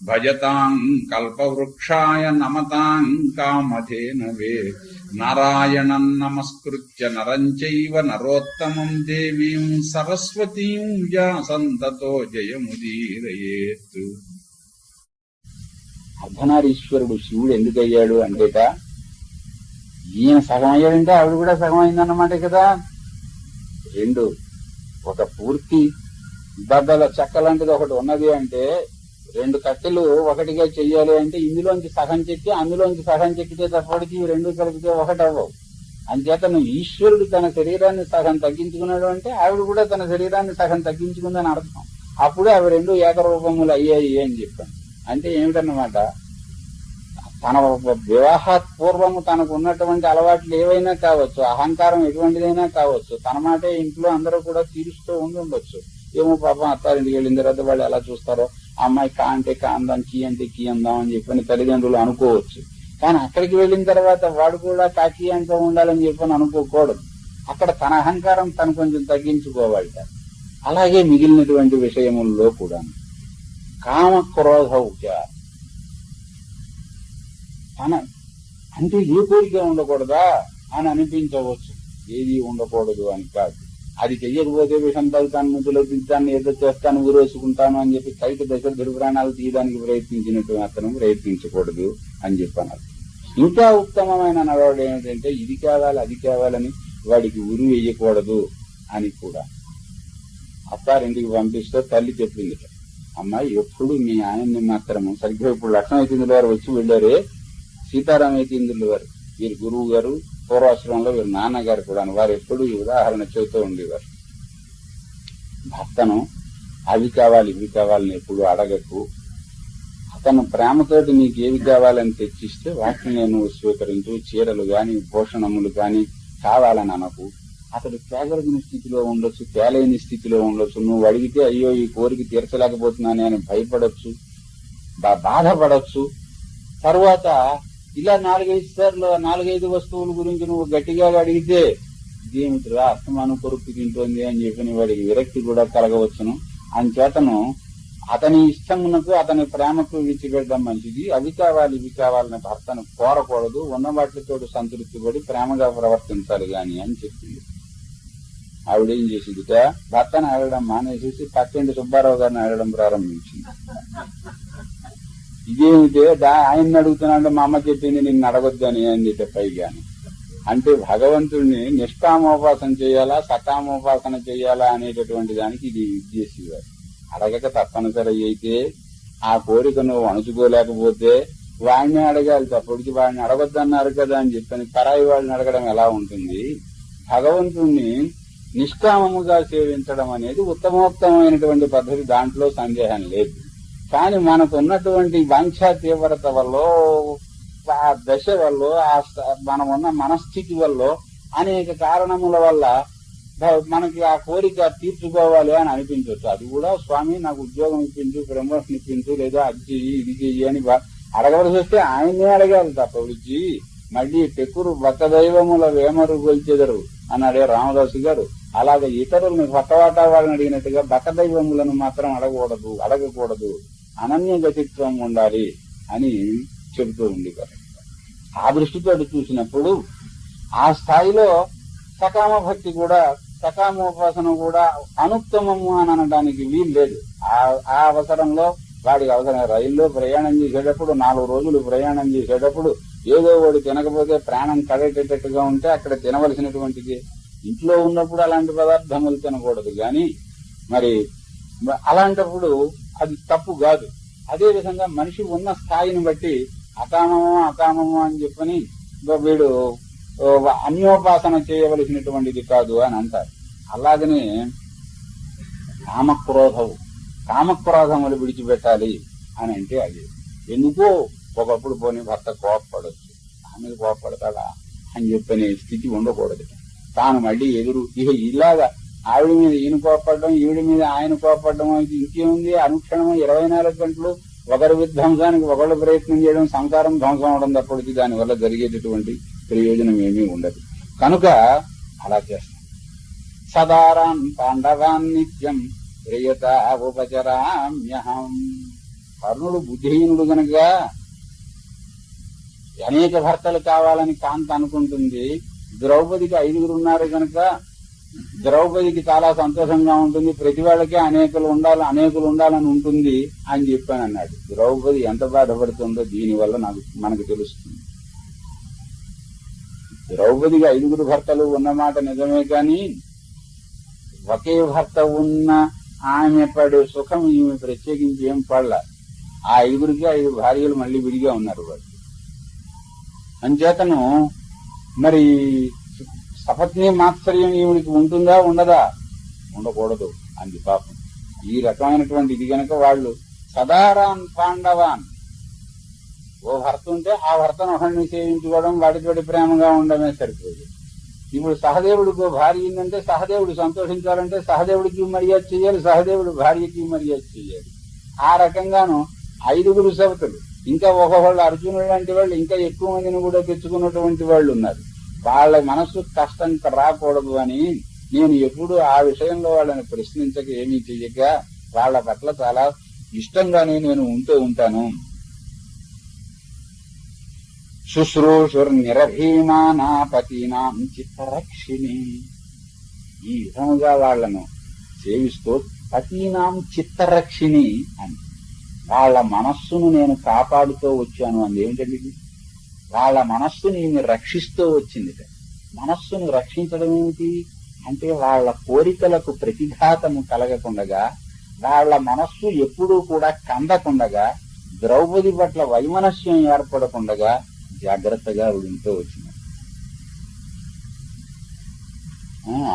భజతాం కల్పవృక్షాయ నమతాం కామధేనవే నారాయణం నమస్కృత్య నరం చైవ నరోత్తమం దేవీం సరస్వతీం వ్యాసంతతో జయముదీరయేత్. అర్ధనారీశ్వరుడు శివుడు ఎందుకయ్యాడు అంటేట ఈయన సగం అయ్యాడంటే ఆవిడ కూడా సగం అయిందన్నమాట కదా. రెండు ఒక పూర్తి బద్దల చెక్క లాంటిది ఒకటి ఉన్నది అంటే రెండు కట్టెలు ఒకటిగా చెయ్యాలి అంటే ఇందులోంచి సగం చెక్కి అందులోంచి సగం చెక్కితే తప్పటికి రెండు కలిపితే ఒకటి అవ్వవు. అంచేత నువ్వు ఈశ్వరుడు తన శరీరాన్ని సగం తగ్గించుకున్నాడు అంటే ఆవిడ కూడా తన శరీరాన్ని సగం తగ్గించుకుందని అర్థం. అప్పుడే అవి రెండు ఏకరూపములు అయ్యాయి అని చెప్పాను. అంటే ఏమిటన్నమాట? తన వివాహాత్ పూర్వము తనకు ఉన్నటువంటి అలవాట్లు ఏవైనా కావచ్చు అహంకారం ఎటువంటిదైనా కావచ్చు తన మాటే ఇంట్లో అందరూ కూడా తీరుస్తూ ఉండి ఉండొచ్చు. ఏమో పాపం అత్తారింటికి వెళ్ళిన తర్వాత వాళ్ళు ఎలా చూస్తారో. అమ్మాయి కా అంటే కా కీ అంటే కీ అందాం అని చెప్పని తల్లిదండ్రులు అనుకోవచ్చు. కానీ అక్కడికి వెళ్ళిన తర్వాత వాడు కూడా కాకి అంటూ ఉండాలని చెప్పని అనుకోకూడదు. అక్కడ తన అహంకారం తను కొంచెం తగ్గించుకోవాలట. అలాగే మిగిలినటువంటి విషయముల్లో కూడా. కామ క్రోధ తన అంటే ఏ కోరిక ఉండకూడదా అని అనిపించవచ్చు. ఏది ఉండకూడదు అని కాదు. అది చెయ్యకపోతే విషం తగ్గుతాను ముద్దులో దిద్దాన్ని ఏదో చేస్తాను ఊరేసుకుంటాను అని చెప్పి కైట దశ దుర్ప్రాణాలు తీయడానికి ప్రయత్నించినట్టు మాత్రం ప్రయత్నించకూడదు అని చెప్పన్నారు. ఇంకా ఉత్తమమైన నడవడం ఏమిటంటే ఇది కావాలి అది కావాలని వాడికి ఉరి వేయకూడదు అని కూడా. అత్తారింటికి పంపిస్తే తల్లి చెప్పింది అమ్మాయి ఎప్పుడు మీ ఆయన్ని మాత్రము సరిగ్గా ఇప్పుడు లక్ష్మణ వారు వచ్చి వెళ్ళారే? సీతారామయ్య వారు మీరు గురువు గారు పూర్వాశ్రమంలో వీరి నాన్నగారు కూడా వారు ఎప్పుడు ఈ ఉదాహరణ చెబుతూ ఉండేవారు. భర్తను అవి కావాలి ఇవి కావాలని ఎప్పుడు అడగకు. అతను ప్రేమతోటి నీకు ఏవి కావాలని తెచ్చిస్తే వాటిని నేను స్వీకరించు. చీరలు గాని భూషణములు గాని కావాలని అనకు. అతడు తేగలిగిన స్థితిలో ఉండొచ్చు తేలేని స్థితిలో ఉండొచ్చు. నువ్వు అడిగితే అయ్యో ఈ కోరిక తీర్చలేకపోతున్నానే అని భయపడొచ్చు బా- బాధపడొచ్చు తర్వాత ఇలా నాలుగైదు సార్లు నాలుగైదు వస్తువుల గురించి నువ్వు గట్టిగా అడిగితే ఇదేమిటిరా అస్తమాను కొరుకు తింటోంది అని చెప్పిన వాడికి విరక్తి కూడా కలగవచ్చును. అంచేతను అతని ఇష్టమునకు అతని ప్రేమకు విడిచిపెట్టడం మంచిది. అవి కావాలి ఇవి కావాలని భర్తను కోరకూడదు. ఉన్న వాటితో సంతృప్తి పడి ప్రేమగా ప్రవర్తించాలి గాని అని చెప్పింది. ఆవిడేం చేసిందిట? భర్తను అడగడం మానేసేసి పక్కింటి సుబ్బారావు గారిని అడగడం ప్రారంభించింది. ఇదేమిటే? దా ఆయన్ని అడుగుతున్నాడు మా అమ్మ చెప్పింది నిన్ను అడగొద్దని అని పైగాని. అంటే భగవంతుడిని నిష్కామోపాసన చేయాలా సకామోపాసన చేయాలా అనేటటువంటి దానికి ఇది ఉద్దేశివారు అడగక తప్పనిసరి అయితే ఆ కోరిక నువ్వు అణుచుకోలేకపోతే వాడిని అడగాలి తప్పటికి వాడిని అడగొద్దన్నారు కదా అని చెప్పని పరాయి వాడిని అడగడం ఎలా ఉంటుంది? భగవంతుణ్ణి నిష్కామముగా సేవించడం అనేది ఉత్తమోత్తమైనటువంటి పద్ధతి దాంట్లో సందేహం లేదు. కానీ మనకు ఉన్నటువంటి వాంఛా తీవ్రత వల్ల ఆ దశ వల్ల ఆ మనం ఉన్న మనస్థితి వల్ల అనేక కారణముల వల్ల మనకి ఆ కోరిక తీర్చుకోవాలి అని అనిపించవచ్చు అది కూడా స్వామి నాకు ఉద్యోగం ఇప్పించు ప్రమోషన్ ఇప్పించు లేదా అది చెయ్యి ఇది చెయ్యి అని అడగవలసి వస్తే ఆయన్నే అడగాలి తప్ప విడిచి మళ్ళీ టెక్కురు భక్త దైవముల వేమరు గొల్చెదరు అన్నాడే రామదాసు గారు. అలాగే ఇతరులను పక్కవాటా వాళ్ళని అడిగినట్టుగా భక్త దైవములను మాత్రం అడగకూడదు అడగకూడదు. అనన్య గతిత్వం ఉండాలి అని చెబుతూ ఉండేవారు ఆ దృష్టితో చూసినప్పుడు ఆ స్థాయిలో సకామ భక్తి కూడా సకామోపాసన కూడా అనుత్తమము అని అనడానికి వీలు లేదు. ఆ అవసరంలో వాడికి అవసరం రైల్లో ప్రయాణం చేసేటప్పుడు నాలుగు రోజులు ప్రయాణం చేసేటప్పుడు ఏదో వాడు తినకపోతే ప్రాణం కడేటట్టుగా ఉంటే అక్కడ తినవలసినటువంటిది. ఇంట్లో ఉన్నప్పుడు అలాంటి పదార్థములు తినకూడదు. కానీ మరి అలాంటప్పుడు అది తప్పు కాదు. అదే విధంగా మనిషి ఉన్న స్థాయిని బట్టి అకామమో అకామమో అని చెప్పని వీడు అన్యోపాసన చేయవలసినటువంటిది కాదు అని అంటారు. అలాగనే కామక్రోధవు కామక్రోధములు విడిచిపెట్టాలి అని అంటే అది. ఎందుకో ఒకప్పుడు పోనీ భర్త కోపపడొచ్చు. ఆమె కోపపడతాడా అని చెప్పనే స్థితి ఉండకూడదు. తాను మళ్ళీ ఎదురు ఇక ఇలాగా ఆవిడ మీద ఈయన కోపడడం ఈవిడ మీద ఆయన కోపడడం ఇది ఇంకేముంది? అనుక్షణం ఇరవై నాలుగు గంటలు ఒకరి విధ్వంసానికి ఒకళ్ళు ప్రయత్నం చేయడం సంసారం ధ్వంసం అవడం తప్పటికి దానివల్ల జరిగేటటువంటి ప్రయోజనం ఏమీ ఉండదు. కనుక అలా చేస్తాం. సదారాన్ పాండవాన్ నిత్యం ప్రియత ఉపచరామ్యహం. కర్ణుడు బుద్ధిహీనుడు గనక అనేక భర్తలు కావాలని కాంత అనుకుంటుంది. ద్రౌపదికి ఐదుగురు ఉన్నారు గనక ద్రౌపదికి చాలా సంతోషంగా ఉంటుంది. ప్రతి వాళ్ళకి అనేకలు ఉండాలి అనేకులు ఉండాలని ఉంటుంది అని చెప్పాను అన్నాడు. ద్రౌపది ఎంత బాధపడుతుందో దీనివల్ల నాకు మనకు తెలుస్తుంది. ద్రౌపదికి ఐదుగురు భర్తలు ఉన్నమాట నిజమే కానీ ఒకే భర్త ఉన్న ఆమె పడే సుఖం ఈమె ప్రత్యేకించి ఏం పడల. ఆ ఐదుగురికి ఐదు భార్యలు మళ్ళీ విడిగా ఉన్నారు వాళ్ళు. అంచేతను మరి సపత్ని మాత్సర్యం ఈవిడికి ఉంటుందా ఉండదా? ఉండకూడదు అంది పాపం. ఈ రకమైనటువంటి ఇది గనక వాళ్ళు సదారాన్ పాండవాన్. ఓ భర్త ఉంటే ఆ భర్తను ఒకరిని సేవించుకోవడం వాడితోటి ప్రేమగా ఉండడమే సరిపోదు. ఇప్పుడు సహదేవుడికి ఓ భార్య ఏంటంటే సహదేవుడు సంతోషించాలంటే సహదేవుడికి మర్యాద చేయాలి సహదేవుడు భార్యకి మర్యాద చేయాలి. ఆ రకంగాను ఐదుగురు సవతలు ఇంకా ఒక్కొక్కళ్ళు అర్జునుడు లాంటి వాళ్ళు ఇంకా ఎక్కువ మందిని కూడా తెచ్చుకున్నటువంటి వాళ్ళు ఉన్నారు. వాళ్ళ మనసు కష్టం రాకూడదు అని నేను ఎప్పుడు ఆ విషయంలో వాళ్ళని ప్రశ్నించక ఏమీ చెయ్యక వాళ్ళ పట్ల చాలా ఇష్టంగానే నేను ఉంటూ ఉంటాను. శుశ్రూషుర్ నిరభీమానా చిత్తరక్షిణి. ఈ విధముగా వాళ్ళను సేవిస్తూ పతీనాం చిత్తరక్షిణి అని. వాళ్ళ మనస్సును నేను కాపాడుతూ వచ్చాను. అందేమిటండి వాళ్ళ మనస్సుని ఈమె రక్షిస్తూ వచ్చింది మనస్సును రక్షించడం ఏమిటి? అంటే వాళ్ళ కోరికలకు ప్రతిఘాతము కలగకుండగా వాళ్ళ మనస్సు ఎప్పుడూ కూడా కందకుండగా ద్రౌపది పట్ల వైమనస్యం ఏర్పడకుండగా జాగ్రత్తగా వింటూ వచ్చింది.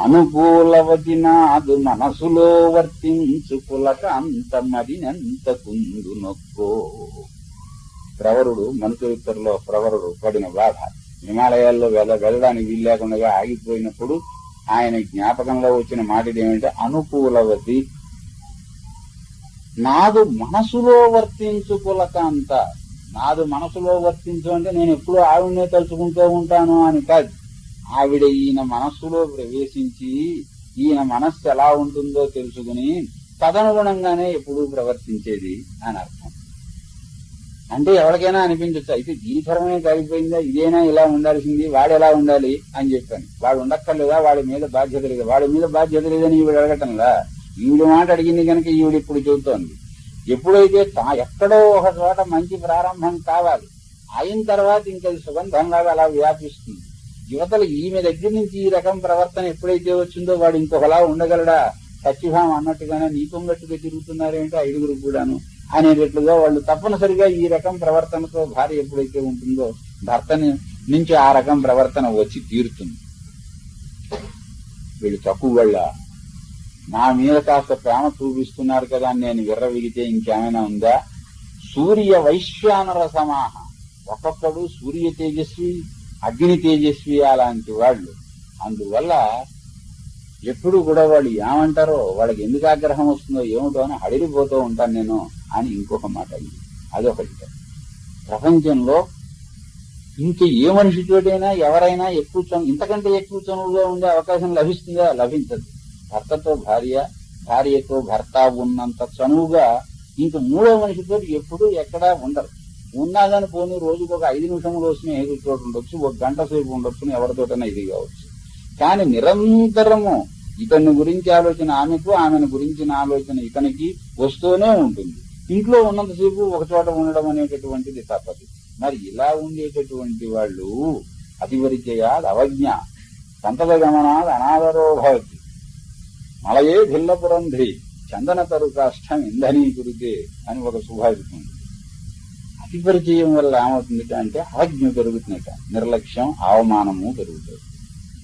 అనుకూలవతి నాదు మనసులో వర్తించు పులక అంత మదినంత కుందు నొక్కో ప్రవరుడు మనుచరిత్రలో ప్రవరుడు పడిన బాధ. హిమాలయాల్లో వెళ్ళ వెళ్ళడానికి వీలు లేకుండా ఆగిపోయినప్పుడు ఆయన జ్ఞాపకంలో వచ్చిన మాట ఏమంటే అనుకూలవతి నాదు మనసులో వర్తించుకులకంత నాదు మనసులో వర్తించు అంటే నేను ఎప్పుడూ ఆవిడనే తలుచుకుంటూ ఉంటాను అని కాదు. ఆవిడ ఈయన మనస్సులో ప్రవేశించి ఈయన మనస్సు ఎలా ఉంటుందో తెలుసుకుని తదనుగుణంగానే ఎప్పుడూ ప్రవర్తించేది అని అర్థం. అంటే ఎవరికైనా అనిపించవచ్చు అయితే దీని పరమే కలిగిపోయిందా ఇదేనా ఇలా ఉండాల్సింది వాడు ఎలా ఉండాలి అని చెప్పాను. వాడు ఉండక్కర్లేదా వాడి మీద బాధ్యత లేదా? వాడి మీద బాధ్యత లేదని ఈవిడ అడగటంలా? ఈవిడ మాట అడిగింది కనుక ఈవిడ ఇప్పుడు చెబుతోంది. ఎప్పుడైతే తా- ఎక్కడో ఒక చోట మంచి ప్రారంభం కావాలి అయిన తర్వాత ఇంకా అది సుగంధంగా అలా వ్యాపిస్తుంది. యువతలు ఈమె దగ్గర నుంచి ఈ రకం ప్రవర్తన ఎప్పుడైతే వచ్చిందో వాడు ఇంకొకలా ఉండగలడా? సత్యభావం అన్నట్టుగానే నీకొంగట్టుగా తిరుగుతున్నారేంటో ఐదుగురు కూడాను. అనేటట్లుగా వాళ్ళు తప్పనిసరిగా ఈ రకం ప్రవర్తనతో భార్య ఎప్పుడైతే ఉంటుందో భర్తని నుంచి ఆ రకం ప్రవర్తన వచ్చి తీరుతుంది. వీళ్ళు తక్కువ వాళ్ళ. నా మీద కాస్త ప్రేమ చూపిస్తున్నారు కదా నేను విర్రవిగితే ఇంకేమైనా ఉందా? సూర్య వైశ్వానర సమాహ. ఒక్కొక్కడు సూర్య తేజస్వి అగ్ని తేజస్వి అలాంటి వాళ్ళు. అందువల్ల ఎప్పుడు కూడా వాళ్ళు ఏమంటారో వాళ్ళకి ఎందుకు ఆగ్రహం వస్తుందో ఏమిటో అని అడిగిపోతూ ఉంటాను నేను. అని ఇంకొక మాట అయింది. అదొకటి. ప్రపంచంలో ఇంక ఏ మనిషితోటైనా ఎవరైనా ఎక్కువ చను ఇంతకంటే ఎక్కువ చనువులో ఉండే అవకాశం లభిస్తుందా? లభించదు. భర్తతో భార్య భార్యతో భర్త ఉన్నంత చనువుగా ఇంక మూడో మనిషితో ఎప్పుడు ఎక్కడా ఉండరు. ఉన్నా కానీ పోనీ రోజుకు ఒక ఐదు నిమిషంలో వచ్చిన చోటు ఉండొచ్చు ఒక గంట సేపు ఉండొచ్చు ఎవరితోటైనా ఇది కావచ్చు. కానీ నిరంతరము ఇతని గురించి ఆలోచన ఆమెకు ఆమెను గురించిన ఆలోచన ఇతనికి వస్తూనే ఉంటుంది. ఇంట్లో ఉన్నంతసేపు ఒక చోట ఉండడం అనేటటువంటిది తప్పదు. మరి ఇలా ఉండేటటువంటి వాళ్ళు అతిపరిచయాద్ అవజ్ఞ సంతత గమనాద్ అనాదరో భవతి. మలయే భిల్లపురంధ్రి చందన తరుకాష్టం ఇంధనీ కురితే అని ఒక సుభాషితం ఉంది. అతిపరిచయం వల్ల ఏమవుతుంది అంటే అవజ్ఞ పెరుగుతున్నట నిర్లక్ష్యం అవమానము పెరుగుతుంది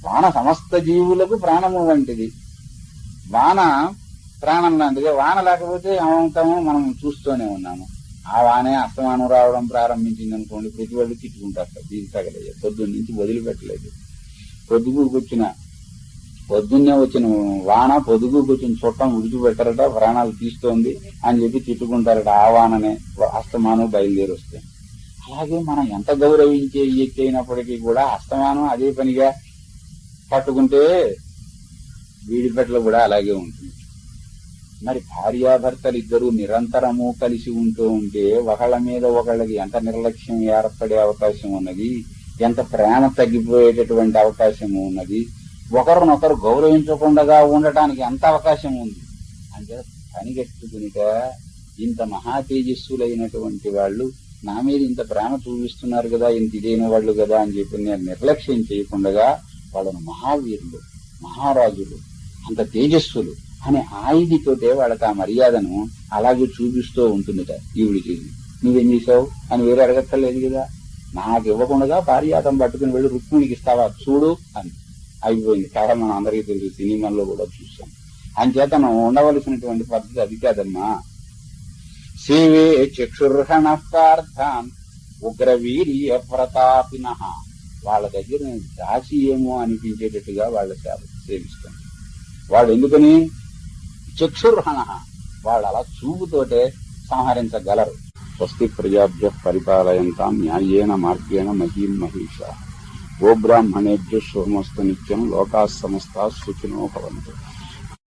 వాన సమస్త జీవులకు ప్రాణము వంటిది. వాన ప్రాణం లాంటిది. వాన లేకపోతే ఏమవుతామో మనం చూస్తూనే ఉన్నాము. ఆ వానే అస్తమానం రావడం ప్రారంభించింది అనుకోండి ప్రతి వాళ్ళు తిట్టుకుంటారు దీని తగలేదు. పొద్దున్న నుంచి వదిలిపెట్టలేదు. పొద్దుగుకు వచ్చిన పొద్దున్నే వచ్చిన వాన పొద్దుగుకు వచ్చిన చుట్టం విడిచిపెట్టారట ప్రాణాలు తీస్తోంది అని చెప్పి తిట్టుకుంటారట. ఆ వాననే అస్తమానం బయలుదేరి వస్తాయి అలాగే మనం ఎంత గౌరవించే వ్యక్తి అయినప్పటికీ కూడా అస్తమానం అదే పనిగా పట్టుకుంటే వీడిపెట్టలు కూడా అలాగే ఉంటుంది. మరి భార్యాభర్తలు ఇద్దరు నిరంతరము కలిసి ఉంటూ ఉంటే ఒకళ్ళ మీద ఒకళ్ళకి ఎంత నిర్లక్ష్యం ఏర్పడే అవకాశం ఉన్నది? ఎంత ప్రేమ తగ్గిపోయేటటువంటి అవకాశం ఉన్నది? ఒకరినొకరు గౌరవించకుండా ఉండటానికి ఎంత అవకాశం ఉంది? అంటే పనిగట్టుకునిట ఇంత మహా తేజస్సులైనటువంటి వాళ్ళు నా మీద ఇంత ప్రేమ చూపిస్తున్నారు కదా ఇంత ఇదైన వాళ్ళు కదా అని చెప్పి నేను నిర్లక్ష్యం చేయకుండా వాళ్ళను మహావీరులు మహారాజులు అంత తేజస్సులు అనే ఆయుధితోటే వాళ్ళకి ఆ మర్యాదను అలాగే చూపిస్తూ ఉంటుందిట ఈవిడికి. నువ్వేం చేసావు అని వేరే అడగక్కర్లేదు కదా. నాకు ఇవ్వకుండా పారియాతం పట్టుకుని వెళ్ళి రుక్మిణికి ఇస్తావా? చూడు అని. అయిపోయింది. కథ మనం అందరికీ తెలుసు సినిమాల్లో కూడా చూస్తాం అంచేత మనం ఉండవలసినటువంటి పద్ధతి అది కాదమ్మా. సేవే చక్షుర్హణ పార్థాన్ ఉగ్రవీర్య ప్రతాపిన వాళ్ళ దగ్గర దాసి ఏమో అనిపించేటట్టుగా వాళ్ళ సేవ సేవిస్తాను వాళ్ళు ఎందుకని? చక్షుర్హణ. వాళ్ళు అలా చూపుతోటే సంహరించగలరు. స్వస్తి ప్రజాభ్య పరిపాలయంతాం న్యాయేన మార్గేణ మహీం మహిష. గోబ్రాహ్మణేభ్య శుభమస్తు నిత్యం లోకా సమస్త సుఖినో భవంతు.